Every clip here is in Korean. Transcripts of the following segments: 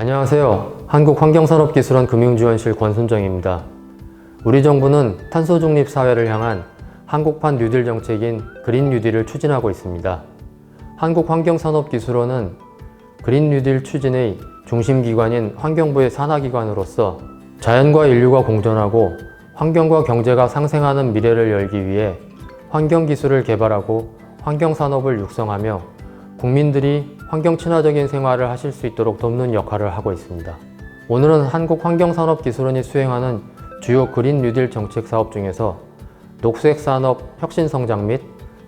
안녕하세요. 한국환경산업기술원 금융지원실 권순정입니다. 우리 정부는 탄소 중립 사회를 향한 한국판 뉴딜 정책인 그린 뉴딜을 추진하고 있습니다. 한국환경산업기술원은 그린 뉴딜 추진의 중심 기관인 환경부의 산하기관으로서 자연과 인류가 공존하고 환경과 경제가 상생하는 미래를 열기 위해 환경 기술을 개발하고 환경 산업을 육성하며 국민들이 환경 친화적인 생활을 하실 수 있도록 돕는 역할을 하고 있습니다. 오늘은 한국환경산업기술원이 수행하는 주요 그린 뉴딜 정책 사업 중에서 녹색 산업 혁신 성장 및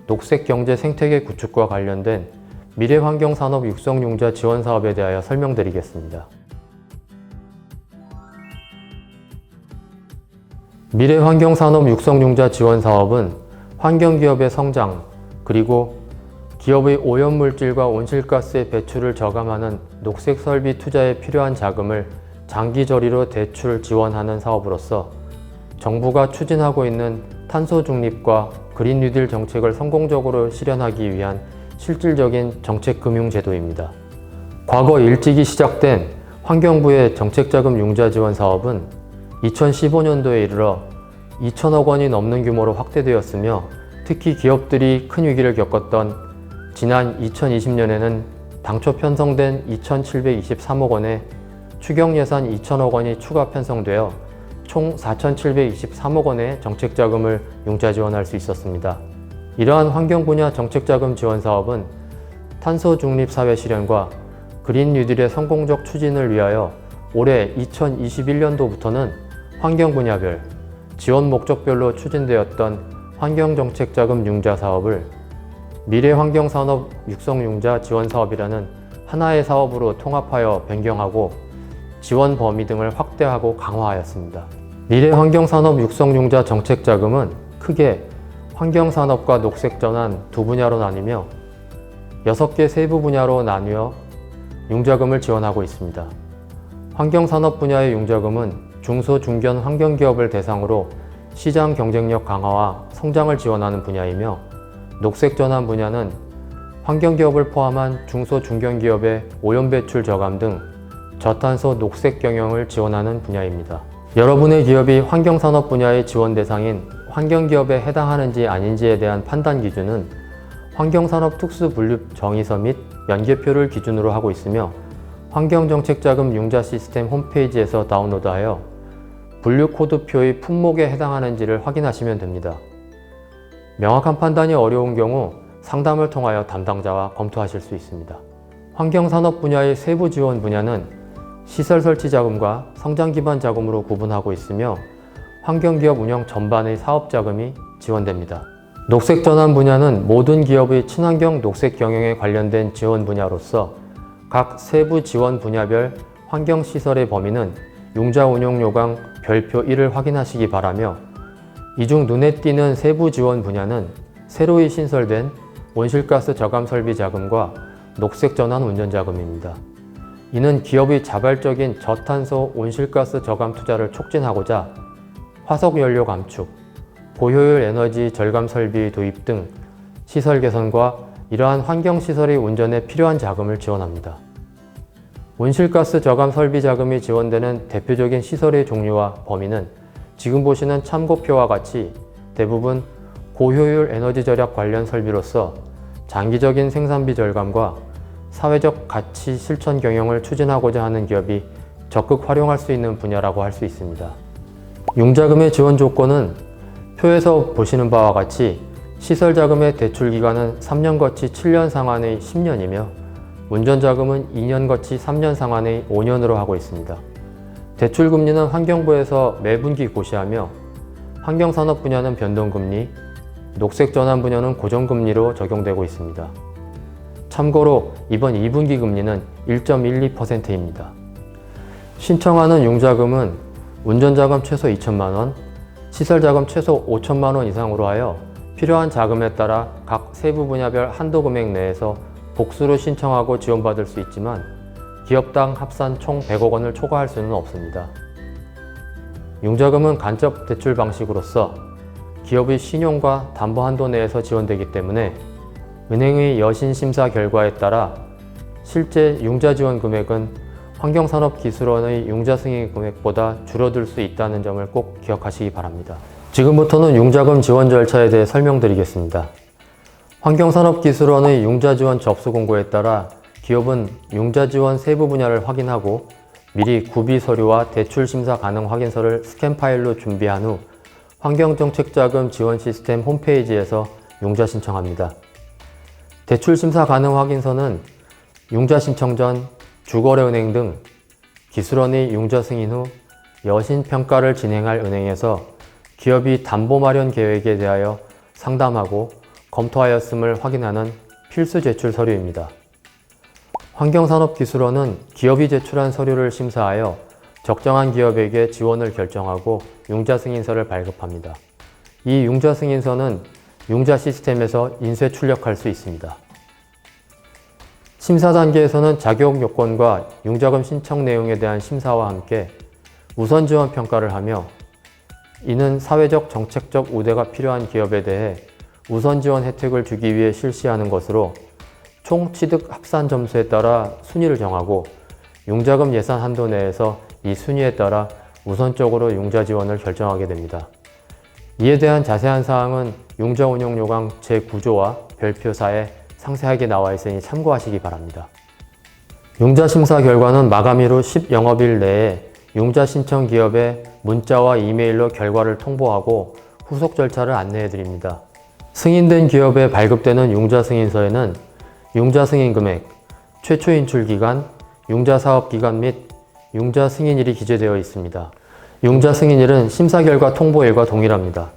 녹색 경제 생태계 구축과 관련된 미래 환경 산업 육성 융자 지원 사업에 대하여 설명드리겠습니다. 미래 환경 산업 육성 융자 지원 사업은 환경 기업의 성장 그리고 기업의 오염물질과 온실가스의 배출을 저감하는 녹색 설비 투자에 필요한 자금을 장기 저리로 대출 지원하는 사업으로서 정부가 추진하고 있는 탄소 중립과 그린 뉴딜 정책을 성공적으로 실현하기 위한 실질적인 정책 금융 제도입니다. 과거 일찍이 시작된 환경부의 정책자금 융자 지원 사업은 2015년도에 이르러 2천억 원이 넘는 규모로 확대되었으며 특히 기업들이 큰 위기를 겪었던 지난 2020년에는 당초 편성된 2,723억 원의 추경 예산 2천억 원이 추가 편성되어 총 4,723억 원의 정책 자금을 융자 지원할 수 있었습니다. 이러한 환경 분야 정책 자금 지원 사업은 탄소 중립 사회 실현과 그린 뉴딜의 성공적 추진을 위하여 올해 2021년도부터는 환경 분야별 지원 목적별로 추진되었던 환경 정책 자금 융자 사업을 미래 환경 산업 육성 융자 지원 사업이라는 하나의 사업으로 통합하여 변경하고 지원 범위 등을 확대하고 강화하였습니다. 미래 환경 산업 육성 융자 정책 자금은 크게 환경 산업과 녹색 전환 두 분야로 나뉘며 6개 세부 분야로 나뉘어 융자금을 지원하고 있습니다. 환경산업 분야의 융자금은 중소 중견 환경기업을 대상으로 시장 경쟁력 강화와 성장을 지원하는 분야이며 녹색 전환 분야는 환경기업을 포함한 중소 중견기업의 오염 배출 저감 등 저탄소 녹색 경영을 지원하는 분야입니다. 여러분의 기업이 환경산업 분야의 지원 대상인 환경기업에 해당하는지 아닌지에 대한 판단 기준은 환경산업 특수분류 정의서 및 연계표를 기준으로 하고 있으며 환경정책자금 융자 시스템 홈페이지에서 다운로드하여 분류 코드표의 품목에 해당하는지를 확인하시면 됩니다. 명확한 판단이 어려운 경우 상담을 통하여 담당자와 검토하실 수 있습니다. 환경산업 분야의 세부 지원 분야는 시설 설치 자금과 성장 기반 자금으로 구분하고 있으며 환경기업 운영 전반의 사업 자금이 지원됩니다. 녹색 전환 분야는 모든 기업의 친환경 녹색 경영에 관련된 지원 분야로서 각 세부 지원 분야별 환경시설의 범위는 융자 운용 요강 별표 1을 확인하시기 바라며 이 중 눈에 띄는 세부 지원 분야는 새로이 신설된 온실가스 저감 설비 자금과 녹색 전환 운전 자금입니다. 이는 기업의 자발적인 저탄소 온실가스 저감 투자를 촉진하고자 화석 연료 감축, 고효율 에너지 절감 설비 도입 등 시설 개선과 이러한 환경 시설의 운전에 필요한 자금을 지원합니다. 온실가스 저감 설비 자금이 지원되는 대표적인 시설의 종류와 범위는 지금 보시는 참고표와 같이 대부분 고효율 에너지 절약 관련 설비로서 장기적인 생산비 절감과 사회적 가치 실천 경영을 추진하고자 하는 기업이 적극 활용할 수 있는 분야라고 할 수 있습니다. 융자금의 지원 조건은 표에서 보시는 바와 같이 시설 자금의 대출 기간은 3년 거치 7년 상환의 10년이며 운전 자금은 2년 거치 3년 상환의 5년으로 하고 있습니다. 대출 금리는 환경부에서 매분기 고시하며 환경산업 분야는 변동금리, 녹색 전환 분야는 고정금리로 적용되고 있습니다. 참고로 이번 2분기 금리는 1.12%입니다. 신청하는 융자금은 운전자금 최소 2천만 원, 시설자금 최소 5천만 원 이상으로 하여 필요한 자금에 따라 각 세부 분야별 한도 금액 내에서 복수로 신청하고 지원받을 수 있지만 기업당 합산 총 100억 원을 초과할 수는 없습니다. 융자금은 간접 대출 방식으로서 기업의 신용과 담보 한도 내에서 지원되기 때문에 은행의 여신 심사 결과에 따라 실제 융자 지원 금액은 환경산업기술원의 융자 승인 금액보다 줄어들 수 있다는 점을 꼭 기억하시기 바랍니다. 지금부터는 융자금 지원 절차에 대해 설명드리겠습니다. 환경산업기술원의 융자 지원 접수 공고에 따라 기업은 융자 지원 세부 분야를 확인하고 미리 구비 서류와 대출 심사 가능 확인서를 스캔 파일로 준비한 후 환경정책자금 지원 시스템 홈페이지에서 융자 신청합니다. 대출 심사 가능 확인서는 융자 신청 전 주거래은행 등 기술원의 융자 승인 후 여신 평가를 진행할 은행에서 기업이 담보 마련 계획에 대하여 상담하고 검토하였음을 확인하는 필수 제출 서류입니다. 환경산업기술원은 기업이 제출한 서류를 심사하여 적정한 기업에게 지원을 결정하고 융자 승인서를 발급합니다. 이 융자 승인서는 융자 시스템에서 인쇄 출력할 수 있습니다. 심사 단계에서는 자격 요건과 융자금 신청 내용에 대한 심사와 함께 우선 지원 평가를 하며 이는 사회적 정책적 우대가 필요한 기업에 대해 우선 지원 혜택을 주기 위해 실시하는 것으로 총 취득 합산 점수에 따라 순위를 정하고 융자금 예산 한도 내에서 이 순위에 따라 우선적으로 융자 지원을 결정하게 됩니다. 이에 대한 자세한 사항은 융자 운영 요강 제9조와 별표사에 상세하게 나와 있으니 참고하시기 바랍니다. 융자 심사 결과는 마감일 후 10영업일 내에 융자 신청 기업에 문자와 이메일로 결과를 통보하고 후속 절차를 안내해 드립니다. 승인된 기업에 발급되는 융자 승인서에는 융자 승인 금액, 최초 인출 기간, 융자 사업 기간 및 융자 승인일이 기재되어 있습니다. 융자 승인일은 심사 결과 통보일과 동일합니다.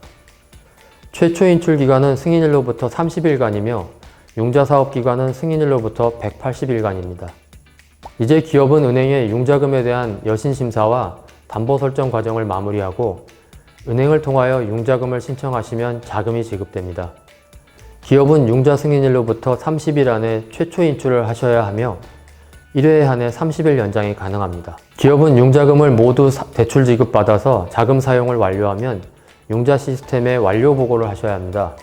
최초 인출 기간은 승인일로부터 30일간이며 융자 사업 기간은 승인일로부터 180일간입니다. 이제 기업은 은행의 융자금에 대한 여신 심사와 담보 설정 과정을 마무리하고 은행을 통하여 융자금을 신청하시면 자금이 지급됩니다. 기업은 융자 승인일로부터 30일 안에 최초 인출을 하셔야 하며 1회에 한해 30일 연장이 가능합니다. 기업은 융자금을 모두 사- 대출 지급받아서 자금 사용을 완료하면 융자 시스템에 완료 보고를 하셔야 합니다.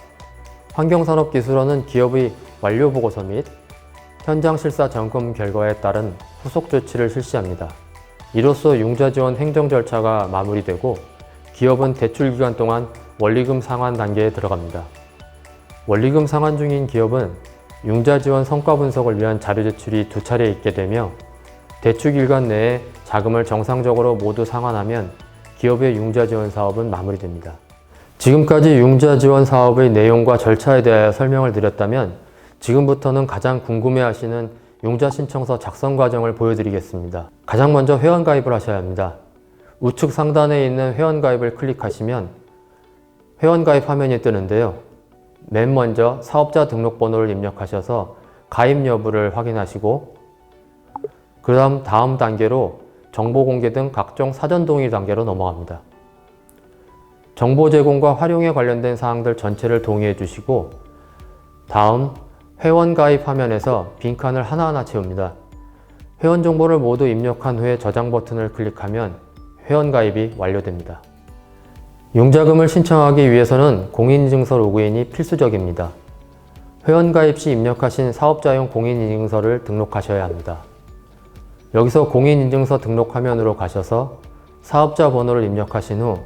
환경산업기술원은 기업의 완료 보고서 및 현장 실사 점검 결과에 따른 후속 조치를 실시합니다. 이로써 융자 지원 행정 절차가 마무리되고 기업은 대출 기간 동안 원리금 상환 단계에 들어갑니다. 원리금 상환 중인 기업은 융자 지원 성과 분석을 위한 자료 제출이 두 차례 있게 되며 대출 기간 내에 자금을 정상적으로 모두 상환하면 기업의 융자 지원 사업은 마무리됩니다. 지금까지 융자 지원 사업의 내용과 절차에 대하여 설명을 드렸다면 지금부터는 가장 궁금해 하시는 융자 신청서 작성 과정을 보여드리겠습니다. 가장 먼저 회원 가입을 하셔야 합니다. 우측 상단에 있는 회원 가입을 클릭하시면 회원 가입 화면이 뜨는데요. 맨 먼저 사업자 등록번호를 입력하셔서 가입 여부를 확인하시고 그 다음 다음 단계로 정보 공개 등 각종 사전 동의 단계로 넘어갑니다. 정보 제공과 활용에 관련된 사항들 전체를 동의해 주시고 다음 회원 가입 화면에서 빈칸을 하나하나 채웁니다. 회원 정보를 모두 입력한 후에 저장 버튼을 클릭하면 회원 가입이 완료됩니다. 융자금을 신청하기 위해서는 공인인증서 로그인이 필수적입니다. 회원 가입 시 입력하신 사업자용 공인인증서를 등록하셔야 합니다. 여기서 공인인증서 등록 화면으로 가셔서 사업자 번호를 입력하신 후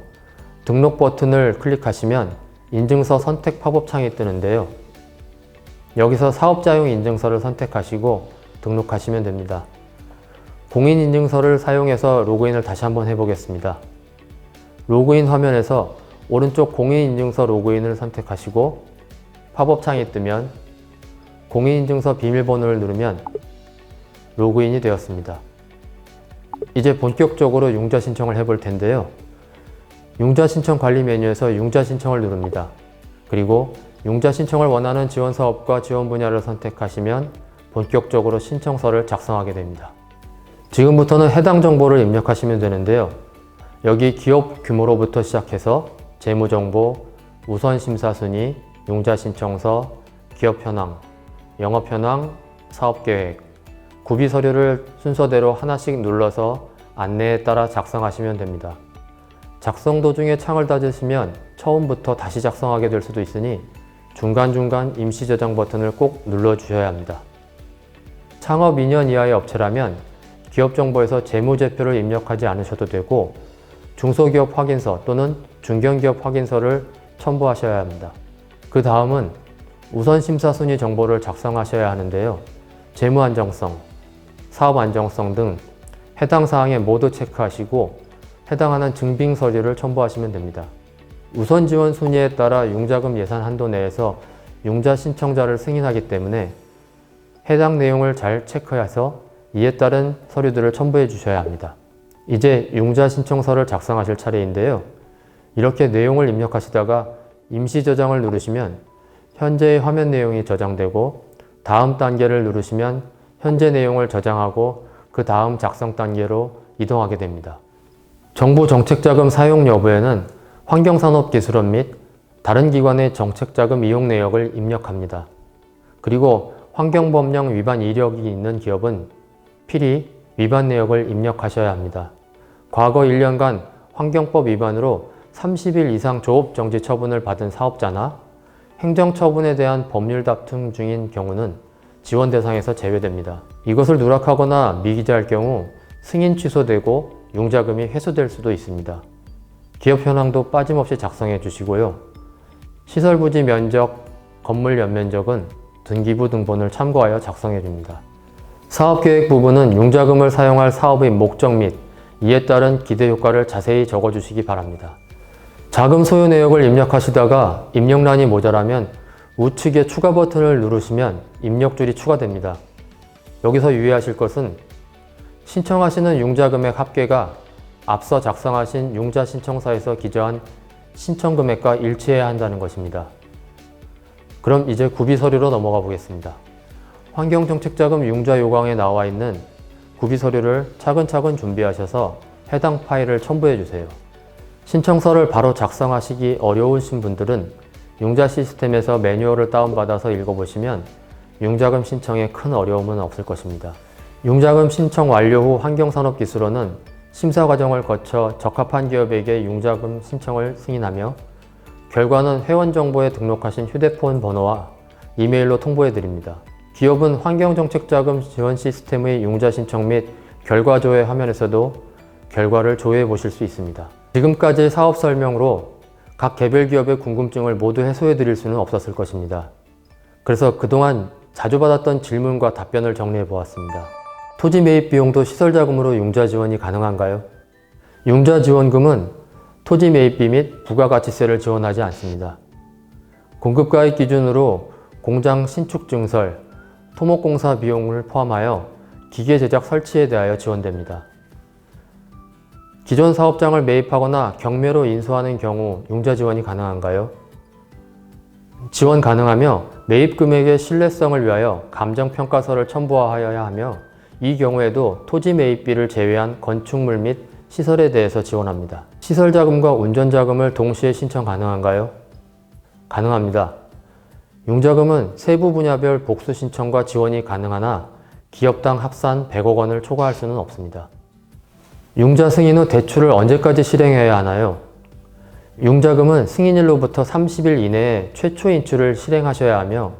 등록 버튼을 클릭하시면 인증서 선택 팝업 창이 뜨는데요. 여기서 사업자용 인증서를 선택하시고 등록하시면 됩니다. 공인인증서를 사용해서 로그인을 다시 한번 해보겠습니다. 로그인 화면에서 오른쪽 공인인증서 로그인을 선택하시고 팝업 창이 뜨면 공인인증서 비밀번호를 누르면 로그인이 되었습니다. 이제 본격적으로 융자 신청을 해볼 텐데요. 융자 신청 관리 메뉴에서 융자 신청을 누릅니다. 그리고 융자 신청을 원하는 지원 사업과 지원 분야를 선택하시면 본격적으로 신청서를 작성하게 됩니다. 지금부터는 해당 정보를 입력하시면 되는데요. 여기 기업 규모로부터 시작해서 재무정보, 우선 심사 순위, 융자 신청서, 기업 현황, 영업 현황, 사업 계획, 구비 서류를 순서대로 하나씩 눌러서 안내에 따라 작성하시면 됩니다. 작성 도중에 창을 닫으시면 처음부터 다시 작성하게 될 수도 있으니 중간중간 임시 저장 버튼을 꼭 눌러 주셔야 합니다. 창업 2년 이하의 업체라면 기업 정보에서 재무 제표를 입력하지 않으셔도 되고 중소기업 확인서 또는 중견기업 확인서를 첨부하셔야 합니다. 그 다음은 우선 심사 순위 정보를 작성하셔야 하는데요. 재무 안정성, 사업 안정성 등 해당 사항에 모두 체크하시고 해당하는 증빙 서류를 첨부하시면 됩니다. 우선 지원 순위에 따라 융자금 예산 한도 내에서 융자 신청자를 승인하기 때문에 해당 내용을 잘 체크해서 이에 따른 서류들을 첨부해 주셔야 합니다. 이제 융자 신청서를 작성하실 차례인데요. 이렇게 내용을 입력하시다가 임시 저장을 누르시면 현재의 화면 내용이 저장되고 다음 단계를 누르시면 현재 내용을 저장하고 그 다음 작성 단계로 이동하게 됩니다. 정부 정책자금 사용 여부에는 환경산업기술원 및 다른 기관의 정책자금 이용 내역을 입력합니다. 그리고 환경법령 위반 이력이 있는 기업은 필히 위반 내역을 입력하셔야 합니다. 과거 1년간 환경법 위반으로 30일 이상 조업 정지 처분을 받은 사업자나 행정 처분에 대한 법률 다툼 중인 경우는 지원 대상에서 제외됩니다. 이것을 누락하거나 미기재할 경우 승인 취소되고 융자금이 회수될 수도 있습니다. 기업 현황도 빠짐없이 작성해 주시고요. 시설 부지 면적, 건물 연면적은 등기부 등본을 참고하여 작성해 줍니다. 사업 계획 부분은 융자금을 사용할 사업의 목적 및 이에 따른 기대 효과를 자세히 적어 주시기 바랍니다. 자금 소요 내역을 입력하시다가 입력란이 모자라면 우측의 추가 버튼을 누르시면 입력줄이 추가됩니다. 여기서 유의하실 것은 신청하시는 융자금액 합계가 앞서 작성하신 융자 신청서에서 기재한 신청 금액과 일치해야 한다는 것입니다. 그럼 이제 구비 서류로 넘어가 보겠습니다. 환경정책자금 융자 요강에 나와 있는 구비 서류를 차근차근 준비하셔서 해당 파일을 첨부해 주세요. 신청서를 바로 작성하시기 어려우신 분들은 융자 시스템에서 매뉴얼을 다운받아서 읽어보시면 융자금 신청에 큰 어려움은 없을 것입니다. 융자금 신청 완료 후 환경산업기술원은 심사 과정을 거쳐 적합한 기업에게 융자금 신청을 승인하며 결과는 회원 정보에 등록하신 휴대폰 번호와 이메일로 통보해 드립니다. 기업은 환경정책자금 지원 시스템의 융자 신청 및 결과 조회 화면에서도 결과를 조회해 보실 수 있습니다. 지금까지 사업 설명으로 각 개별 기업의 궁금증을 모두 해소해 드릴 수는 없었을 것입니다. 그래서 그동안 자주 받았던 질문과 답변을 정리해 보았습니다. 토지 매입 비용도 시설 자금으로 융자 지원이 가능한가요? 융자 지원금은 토지 매입비 및 부가가치세를 지원하지 않습니다. 공급가액 기준으로 공장 신축 증설, 토목공사 비용을 포함하여 기계 제작 설치에 대하여 지원됩니다. 기존 사업장을 매입하거나 경매로 인수하는 경우 융자 지원이 가능한가요? 지원 가능하며 매입 금액의 신뢰성을 위하여 감정평가서를 첨부하여야 하며 이 경우에도 토지 매입비를 제외한 건축물 및 시설에 대해서 지원합니다. 시설 자금과 운전 자금을 동시에 신청 가능한가요? 가능합니다. 융자금은 세부 분야별 복수 신청과 지원이 가능하나 기업당 합산 100억 원을 초과할 수는 없습니다. 융자 승인 후 대출을 언제까지 실행해야 하나요? 융자금은 승인일로부터 30일 이내에 최초 인출을 실행하셔야 하며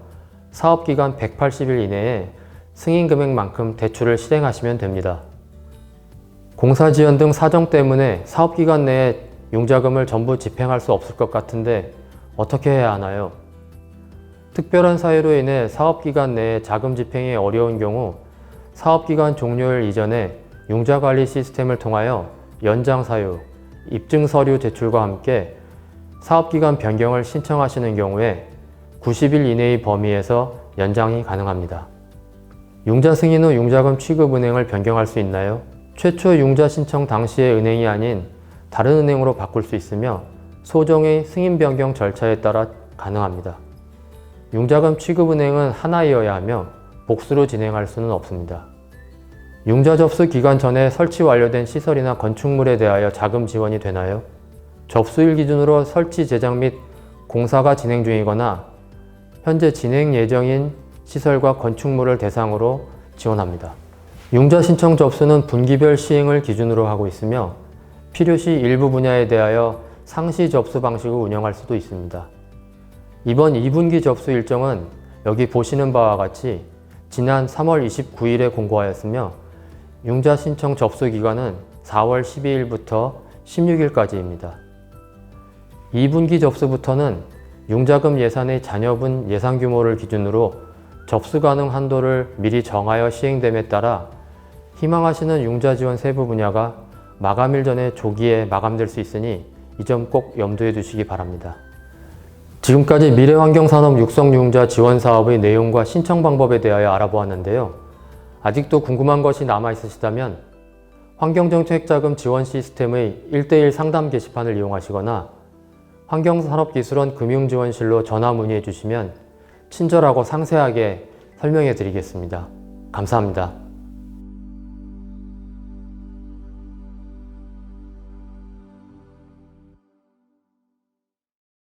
사업기간 180일 이내에 승인 금액만큼 대출을 실행하시면 됩니다. 공사 지연 등 사정 때문에 사업기간 내에 융자금을 전부 집행할 수 없을 것 같은데 어떻게 해야 하나요? 특별한 사유로 인해 사업기간 내에 자금 집행이 어려운 경우 사업기간 종료일 이전에 융자관리 시스템을 통하여 연장 사유, 입증 서류 제출과 함께 사업기간 변경을 신청하시는 경우에 90일 이내의 범위에서 연장이 가능합니다. 융자 승인 후 융자금 취급 은행을 변경할 수 있나요? 최초 융자 신청 당시의 은행이 아닌 다른 은행으로 바꿀 수 있으며 소정의 승인 변경 절차에 따라 가능합니다. 융자금 취급 은행은 하나이어야 하며 복수로 진행할 수는 없습니다. 융자 접수 기간 전에 설치 완료된 시설이나 건축물에 대하여 자금 지원이 되나요? 접수일 기준으로 설치 제작 및 공사가 진행 중이거나 현재 진행 예정인 시설과 건축물을 대상으로 지원합니다. 융자 신청 접수는 분기별 시행을 기준으로 하고 있으며 필요시 일부 분야에 대하여 상시 접수 방식을 운영할 수도 있습니다. 이번 2분기 접수 일정은 여기 보시는 바와 같이 지난 3월 29일에 공고하였으며 융자 신청 접수 기간은 4월 12일부터 16일까지입니다. 2분기 접수부터는 융자금 예산의 잔여분 예산 규모를 기준으로 접수 가능 한도를 미리 정하여 시행됨에 따라 희망하시는 융자 지원 세부 분야가 마감일 전에 조기에 마감될 수 있으니 이 점 꼭 염두에 두시기 바랍니다. 지금까지 미래환경산업 육성융자 지원 사업의 내용과 신청 방법에 대하여 알아보았는데요. 아직도 궁금한 것이 남아 있으시다면 환경정책자금 지원 시스템의 1대1 상담 게시판을 이용하시거나 환경산업기술원 금융지원실로 전화 문의해 주시면 친절하고 상세하게 설명해 드리겠습니다. 감사합니다.